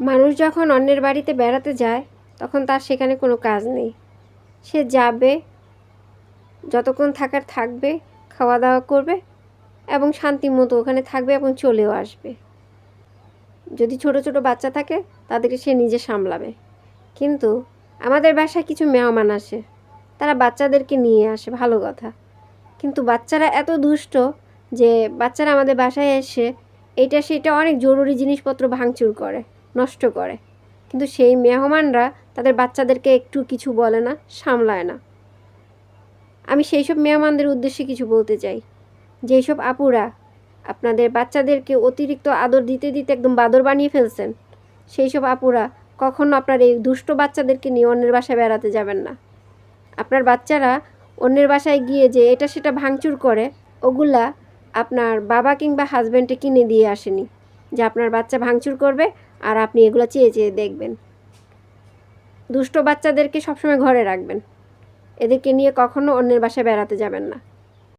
মানুষ যখন অন্যের বাড়িতে বেড়াতে যায়, তখন তার সেখানে কোনো কাজ নেই। সে যাবে, যতক্ষণ থাকার থাকবে খাওয়া দাওয়া করবে এবং শান্তি মতো ওখানে থাকবে এবং চলেও আসবে। যদি ছোট ছোট বাচ্চা থাকে, তাদেরকে সে নিজে সামলাবে। কিন্তু আমাদের বাসায় কিছু মেহমান আসে। তারা বাচ্চাদেরকে নিয়ে আসে, ভালো কথা। কিন্তু বাচ্চারা এত দুষ্ট যে বাচ্চারা আমাদের বাসায় এসে এইটা সেটা অনেক জরুরি জিনিসপত্র ভাঙচুর করে। নষ্ট করে। কিন্তু সেই মেহমানরা তাদের বাচ্চাদেরকে একটু কিছু বলে না, সামলায় না। আমি সেই সব মেহমানদের উদ্দেশ্যে কিছু বলতে চাই। যেই সব আপুরা আপনাদের বাচ্চাদেরকে অতিরিক্ত আদর দিতে দিতে একদম বাদর বানিয়ে ফেলছেন সেই সব আপুরা কখনো আপনার এই দুষ্ট বাচ্চাদেরকে নিয়ে অন্যের বাসায় বেড়াতে যাবেন না। আপনার বাচ্চারা অন্যের বাসায় গিয়ে যে এটা সেটা ভাঙচুর করে, ওগুলা আপনার বাবা কিংবা হাজব্যান্ডে কিনে দিয়ে আসেনি। যে আপনার বাচ্চা ভাঙচুর করবে আর আপনি এগুলো চেয়ে চেয়ে দেখবেন। দুষ্ট বাচ্চাদেরকে সবসময় ঘরে রাখবেন। এদেরকে নিয়ে কখনো অন্যের বাসায় বেড়াতে যাবেন না।